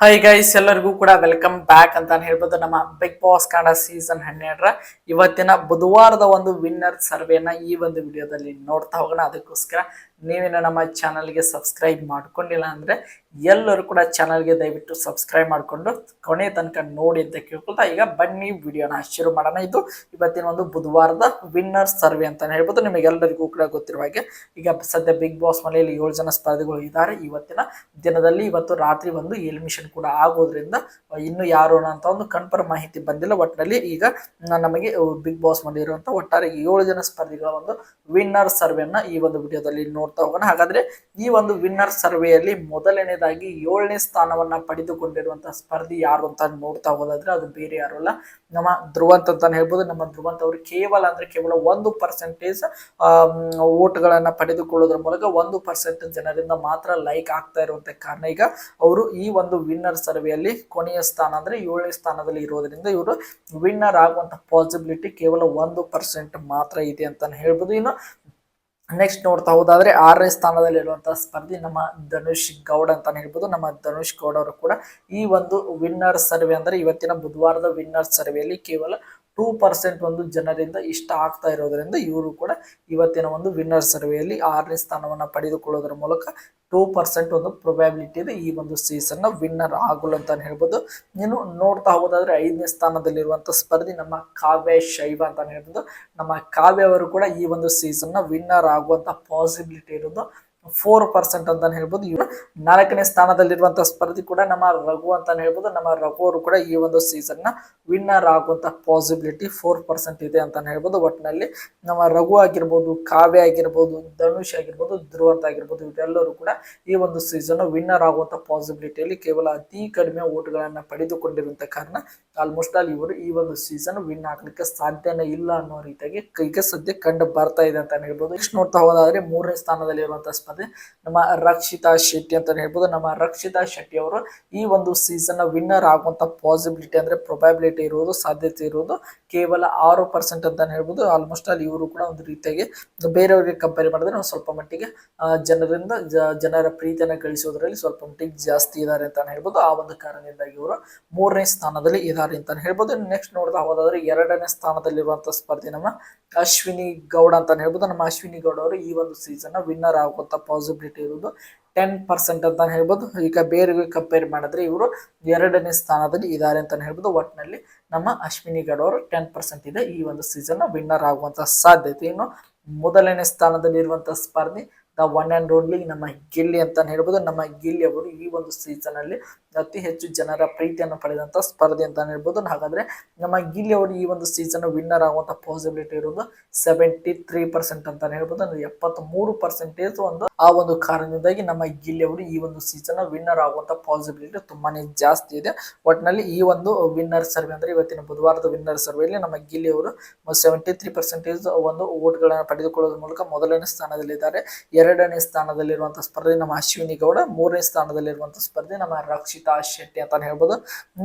Hi guys ಎಲ್ಲರಿಗೂ ಕೂಡ welcome back ಅಂತ ಹೇಳ್ಬೋದು. ನಮ್ಮ ಬಿಗ್ ಬಾಸ್ ಕನ್ನಡ ಸೀಸನ್ ಹನ್ನೆರಡರ. ಇವತ್ತಿನ ಬುಧವಾರದ ಒಂದು ವಿನ್ನರ್ ಸರ್ವೆನ ಈ ಒಂದು ವಿಡಿಯೋದಲ್ಲಿ ನೋಡ್ತಾ ಹೋಗೋಣ. ಅದಕ್ಕೋಸ್ಕರ ನೀವೇನು ನಮ್ಮ ಚಾನಲ್ಗೆ ಸಬ್ಸ್ಕ್ರೈಬ್ ಮಾಡ್ಕೊಂಡಿಲ್ಲ ಅಂದರೆ ಎಲ್ಲರೂ ಕೂಡ ಚಾನಲ್ಗೆ ದಯವಿಟ್ಟು ಸಬ್ಸ್ಕ್ರೈಬ್ ಮಾಡಿಕೊಂಡು ಕೊನೆ ತನಕ ನೋಡಿ ಅಂತ ಕೇಳ್ಕೊಳ್ತಾ ಈಗ ಬನ್ನಿ ವಿಡಿಯೋನ ಶುರು ಮಾಡೋಣ. ಇದು ಇವತ್ತಿನ ಒಂದು ಬುಧವಾರದ ವಿನ್ನರ್ ಸರ್ವೆ ಅಂತ ಹೇಳ್ಬೋದು. ನಿಮಗೆಲ್ಲರಿಗೂ ಕೂಡ ಗೊತ್ತಿರುವ ಹಾಗೆ ಈಗ ಸದ್ಯ ಬಿಗ್ ಬಾಸ್ ಮನೆಯಲ್ಲಿ ಏಳು ಜನ ಸ್ಪರ್ಧಿಗಳು ಇದ್ದಾರೆ. ಇವತ್ತಿನ ದಿನದಲ್ಲಿ ಇವತ್ತು ರಾತ್ರಿ ಒಂದು ಎಲಿಮಿಷನ್ ಕೂಡ ಆಗೋದ್ರಿಂದ ಇನ್ನು ಯಾರು ಅಂತ ಒಂದು ಕನ್ಫರ್ಮ್ ಮಾಹಿತಿ ಬಂದಿಲ್ಲ. ಒಟ್ಟಿನಲ್ಲಿ ಈಗ ನಮಗೆ ಬಿಗ್ ಬಾಸ್ ಮನೆ ಇರುವಂಥ ಒಟ್ಟಾರೆ ಏಳು ಜನ ಸ್ಪರ್ಧಿಗಳ ಒಂದು ವಿನ್ನರ್ ಸರ್ವೆಯನ್ನು ಈ ಒಂದು ವಿಡಿಯೋದಲ್ಲಿ ನೋಡ್ತಾ ಹೋಗೋಣ. ಹಾಗಾದ್ರೆ ಈ ಒಂದು ವಿನ್ನರ್ ಸರ್ವೆಯಲ್ಲಿ ಮೊದಲನೇದಾಗಿ ಏಳನೇ ಸ್ಥಾನವನ್ನ ಪಡೆದುಕೊಂಡಿರುವಂತಹ ಸ್ಪರ್ಧಿ ಯಾರು ಅಂತ ನೋಡ್ತಾ ಹೋದಾದ್ರೆ ಅದು ಬೇರೆ ಯಾರು ಅಲ್ಲ, ನಮ್ಮ ಧ್ರುವಂತ ಅಂತಾನೆ ಹೇಳ್ಬೋದು. ನಮ್ಮ ಧ್ರುವಂತ ಅವರು ಕೇವಲ ಅಂದ್ರೆ ಕೇವಲ ಒಂದು ಪರ್ಸೆಂಟೇಜ್ ಓಟ್ಗಳನ್ನ ಪಡೆದುಕೊಳ್ಳೋದ್ರ ಮೂಲಕ ಒಂದು ಪರ್ಸೆಂಟ್ ಜನರಿಂದ ಮಾತ್ರ ಲೈಕ್ ಆಗ್ತಾ ಇರುವಂತ ಕಾರಣ. ಈಗ ಅವರು ಈ ಒಂದು ವಿನ್ನರ್ ಸರ್ವೆಯಲ್ಲಿ ಕೊನೆಯ ಸ್ಥಾನ ಅಂದ್ರೆ ಏಳನೇ ಸ್ಥಾನದಲ್ಲಿ ಇರೋದ್ರಿಂದ ಇವರು ವಿನ್ನರ್ ಆಗುವಂತ ಪಾಸಿಬಿಲಿಟಿ ಕೇವಲ ಒಂದು ಪರ್ಸೆಂಟ್ ಮಾತ್ರ ಇದೆ ಅಂತಾನೆ ಹೇಳ್ಬೋದು. ಇನ್ನು ನೆಕ್ಸ್ಟ್ ನೋಡ್ತಾ ಹೋದಾದ್ರೆ ಆರನೇ ಸ್ಥಾನದಲ್ಲಿರುವಂತಹ ಸ್ಪರ್ಧಿ ನಮ್ಮ ಧನುಷ್ ಗೌಡ್ ಅಂತಾನೆ ಹೇಳ್ಬೋದು. ನಮ್ಮ ಧನುಷ್ ಗೌಡ್ ಅವರು ಕೂಡ ಈ ಒಂದು ವಿನ್ನರ್ ಸರ್ವೆ ಅಂದ್ರೆ ಇವತ್ತಿನ ಬುಧವಾರದ ವಿನ್ನರ್ ಸರ್ವೆಯಲ್ಲಿ ಕೇವಲ ಟೂ ಪರ್ಸೆಂಟ್ ಒಂದು ಜನರಿಂದ ಇಷ್ಟ ಆಗ್ತಾ ಇರೋದ್ರಿಂದ ಇವರು ಕೂಡ ಇವತ್ತಿನ ಒಂದು ವಿನ್ನರ್ ಸರ್ವೆಯಲ್ಲಿ ಆರನೇ ಸ್ಥಾನವನ್ನು ಪಡೆದುಕೊಳ್ಳೋದ್ರ ಮೂಲಕ ಟೂ ಪರ್ಸೆಂಟ್ ಒಂದು ಪ್ರೊಬ್ಯಾಬಿಲಿಟಿ ಇದೆ ಈ ಒಂದು ಸೀಸನ್ನ ವಿನ್ನರ್ ಆಗಲು ಅಂತ ಹೇಳ್ಬೋದು. ಇನ್ನು ನೋಡ್ತಾ ಹೋದಾದ್ರೆ ಐದನೇ ಸ್ಥಾನದಲ್ಲಿರುವಂಥ ಸ್ಪರ್ಧಿ ನಮ್ಮ ಕಾವ್ಯ ಶೈವ ಅಂತ ಹೇಳ್ಬೋದು. ನಮ್ಮ ಕಾವ್ಯ ಅವರು ಕೂಡ ಈ ಒಂದು ಸೀಸನ್ನ ವಿನ್ನರ್ ಆಗುವಂಥ ಪಾಸಿಬಿಲಿಟಿ ಇರೋದು ಫೋರ್ ಪರ್ಸೆಂಟ್ ಅಂತಾನೆ ಹೇಳ್ಬೋದು. ಇವರು ನಾಲ್ಕನೇ ಸ್ಥಾನದಲ್ಲಿರುವಂತಹ ಸ್ಪರ್ಧಿ ಕೂಡ ನಮ್ಮ ರಘು ಅಂತಾನೆ ಹೇಳ್ಬೋದು. ನಮ್ಮ ರಘು ಅವರು ಕೂಡ ಈ ಒಂದು ಸೀಸನ್ನ ವಿನ್ನರ್ ಆಗುವಂತ ಪಾಸಿಬಿಲಿಟಿ ಫೋರ್ ಪರ್ಸೆಂಟ್ ಇದೆ ಅಂತಾನೆ ಹೇಳ್ಬೋದು. ಒಟ್ಟಿನಲ್ಲಿ ನಮ್ಮ ರಘು ಆಗಿರ್ಬೋದು, ಕಾವ್ಯ ಆಗಿರ್ಬೋದು, ಧನುಷ್ ಆಗಿರ್ಬೋದು, ಧ್ರುವಂತ ಆಗಿರ್ಬೋದು, ಇವರೆಲ್ಲರೂ ಕೂಡ ಈ ಒಂದು ಸೀಸನ್ ವಿನ್ನರ್ ಆಗುವಂತ ಪಾಸಿಬಿಲಿಟಿಯಲ್ಲಿ ಕೇವಲ ಅತಿ ಕಡಿಮೆ ಓಟ್ಗಳನ್ನ ಪಡೆದುಕೊಂಡಿರುವಂತ ಕಾರಣ ಆಲ್ಮೋಸ್ಟ್ ಆಲ್ ಇವರು ಈ ಒಂದು ಸೀಸನ್ ವಿನ್ ಆಗ್ಲಿಕ್ಕೆ ಸಾಧ್ಯನೇ ಇಲ್ಲ ಅನ್ನೋ ರೀತಿಯಾಗಿ ಈಗ ಸದ್ಯ ಕಂಡು ಬರ್ತಾ ಇದೆ ಅಂತ ಹೇಳ್ಬೋದು. ನೆಕ್ಸ್ಟ್ ನೋಡ್ತಾ ಹೋದಾದ್ರೆ ಮೂರನೇ ಸ್ಥಾನದಲ್ಲಿರುವಂತಹ ಸ್ಪರ್ಧೆ ನಮ್ಮ ರಕ್ಷಿತಾ ಶೆಟ್ಟಿ ಅಂತ ಹೇಳ್ಬೋದು. ನಮ್ಮ ರಕ್ಷಿತಾ ಶೆಟ್ಟಿ ಅವರು ಈ ಒಂದು ಸೀಸನ್ ವಿನ್ನರ್ ಆಗುವಂತ ಪಾಸಿಬಿಲಿಟಿ ಅಂದ್ರೆ ಪ್ರೊಬ್ಯಾಬಿಲಿಟಿ ಇರುವುದು, ಸಾಧ್ಯತೆ ಇರುವುದು, ಕೇವಲ ಆರು ಪರ್ಸೆಂಟ್ ಅಂತ ಹೇಳ್ಬೋದು. ಆಲ್ಮೋಸ್ಟ್ ಅಲ್ಲಿ ಇವರು ಕೂಡ ಒಂದು ರೀತಿಯಾಗಿ ಬೇರೆಯವರಿಗೆ ಕಂಪೇರ್ ಮಾಡಿದ್ರೆ ನಾವು ಸ್ವಲ್ಪ ಮಟ್ಟಿಗೆ ಜನರಿಂದ ಜನರ ಪ್ರೀತಿಯನ್ನು ಗಳಿಸೋದ್ರಲ್ಲಿ ಸ್ವಲ್ಪ ಮಟ್ಟಿಗೆ ಜಾಸ್ತಿ ಇದ್ದಾರೆ ಅಂತ ಹೇಳ್ಬೋದು. ಆ ಒಂದು ಕಾರಣದಿಂದಾಗಿ ಇವರು ಮೂರನೇ ಸ್ಥಾನದಲ್ಲಿ ಇದ್ದಾರೆ ಅಂತ ಹೇಳ್ಬೋದು. ನೆಕ್ಸ್ಟ್ ನೋಡಿದ ಹೋದಾದ್ರೆ ಎರಡನೇ ಸ್ಥಾನದಲ್ಲಿರುವಂತ ಸ್ಪರ್ಧೆ ನಮ್ಮ ಅಶ್ವಿನಿ ಗೌಡ ಅಂತ ಹೇಳ್ಬೋದು. ನಮ್ಮ ಅಶ್ವಿನಿ ಗೌಡ ಅವರು ಈ ಒಂದು ಸೀಸನ್ ವಿನ್ನರ್ ಆಗುವಂತ ಪಾಸಿಬಿಲಿಟಿ ಇರೋದು ಟೆನ್ ಪರ್ಸೆಂಟ್ ಅಂತ ಹೇಳ್ಬೋದು. ಈಗ ಬೇರೆ ಕಂಪೇರ್ ಮಾಡಿದ್ರೆ ಇವರು ಎರಡನೇ ಸ್ಥಾನದಲ್ಲಿ ಇದ್ದಾರೆ ಅಂತ ಹೇಳ್ಬೋದು. ಒಟ್ಟಿನಲ್ಲಿ ನಮ್ಮ ಅಶ್ವಿನಿ ಗೌಡ ಅವರು ಟೆನ್ ಪರ್ಸೆಂಟ್ ಇದೆ. ಈ ಒಂದು ಸೀಸನ್ ವಿನ್ನರ್ ಆಗುವಂತ ಸಾಧ್ಯತೆ ಇನ್ನು ಮೊದಲನೇ ಸ್ಥಾನದಲ್ಲಿ ಇರುವಂತ ಸ್ಪರ್ಧಿ ದ ಒನ್ ಆ್ಯಂಡ್ ಓನ್ಲಿ ನಮ್ಮ ಗಿಲ್ಲಿ ಅಂತ ಹೇಳ್ಬೋದು. ನಮ್ಮ ಗಿಲ್ಲಿ ಅವರು ಈ ಒಂದು ಸೀಸನ್ ಅಲ್ಲಿ ಅತಿ ಹೆಚ್ಚು ಜನರ ಪ್ರೀತಿಯನ್ನು ಪಡೆದಂತ ಸ್ಪರ್ಧೆ ಅಂತ ಹೇಳ್ಬೋದು. ಹಾಗಾದ್ರೆ ನಮ್ಮ ಗಿಲ್ಲಿ ಅವರು ಈ ಒಂದು ಸೀಸನ್ ವಿನ್ನರ್ ಆಗುವಂತ ಪಾಸಿಬಿಲಿಟಿ ಇರೋದು ಸೆವೆಂಟಿ ತ್ರೀ ಪರ್ಸೆಂಟ್ ಅಂತ ಹೇಳ್ಬೋದು. ಅಂದ್ರೆ ಎಪ್ಪತ್ತ್ ಮೂರು ಪರ್ಸೆಂಟೇಜ್ ಒಂದು ಆ ಒಂದು ಕಾರಣದಿಂದಾಗಿ ನಮ್ಮ ಗಿಲ್ಲಿ ಅವರು ಈ ಒಂದು ಸೀಸನ್ ವಿನ್ನರ್ ಆಗುವಂತ ಪಾಸಿಬಿಲಿಟಿ ತುಂಬಾನೇ ಜಾಸ್ತಿ ಇದೆ. ಒಟ್ಟಿನಲ್ಲಿ ಈ ಒಂದು ವಿನ್ನರ್ ಸರ್ವೆ ಅಂದ್ರೆ ಇವತ್ತಿನ ಬುಧವಾರದ ವಿನ್ನರ್ ಸರ್ವೆಯಲ್ಲಿ ನಮ್ಮ ಗಿಲ್ಲಿ ಅವರು ಸೆವೆಂಟಿ ತ್ರೀ ಪರ್ಸೆಂಟೇಜ್ ಒಂದು ಓಟ್ಗಳನ್ನು ಪಡೆದುಕೊಳ್ಳೋದ್ರ ಮೂಲಕ ಮೊದಲನೇ ಸ್ಥಾನದಲ್ಲಿದ್ದಾರೆ. ಎರಡನೇ ಸ್ಥಾನದಲ್ಲಿರುವಂತಹ ಸ್ಪರ್ಧೆ ನಮ್ಮ ಅಶ್ವಿನಿ ಗೌಡ, ಮೂರನೇ ಸ್ಥಾನದಲ್ಲಿರುವಂತಹ ಸ್ಪರ್ಧೆ ನಮ್ಮ ರಕ್ಷಿತಾ ಶೆಟ್ಟಿ ಅಂತಾನೆ ಹೇಳ್ಬೋದು.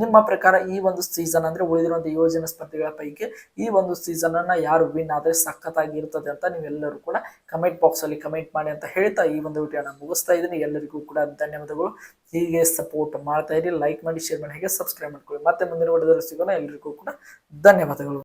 ನಿಮ್ಮ ಪ್ರಕಾರ ಈ ಒಂದು ಸೀಸನ್ ಅಂದ್ರೆ ಉಳಿದಿರುವಂತಹ ಯೋಜನೆ ಸ್ಪರ್ಧೆಗಳ ಪೈಕಿ ಈ ಒಂದು ಸೀಸನ್ ಅನ್ನ ಯಾರು ವಿನ್ ಆದ್ರೆ ಸಖತ್ತಾಗಿ ಇರ್ತದೆ ಅಂತ ನೀವೆಲ್ಲರೂ ಕೂಡ ಕಮೆಂಟ್ ಬಾಕ್ಸ್ ಅಲ್ಲಿ ಕಮೆಂಟ್ ಮಾಡಿ ಅಂತ ಹೇಳ್ತಾ ಈ ಒಂದು ವಿಡಿಯೋನ ಮುಗಿಸ್ತಾ ಇದ್ದೀನಿ. ಎಲ್ಲರಿಗೂ ಕೂಡ ಧನ್ಯವಾದಗಳು. ಹೀಗೆ ಸಪೋರ್ಟ್ ಮಾಡ್ತಾ ಇರಿ ಲೈಕ್ ಮಾಡಿ ಶೇರ್ ಮಾಡಿ, ಹಾಗೆ ಸಬ್ಸ್ಕ್ರೈಬ್ ಮಾಡ್ಕೊಳ್ಳಿ. ಮತ್ತೆ ಮುಂದಿನ ವಿಡಿಯೋದಲ್ಲಿ ಸಿಗೋಣ. ಎಲ್ಲರಿಗೂ ಕೂಡ ಧನ್ಯವಾದಗಳು.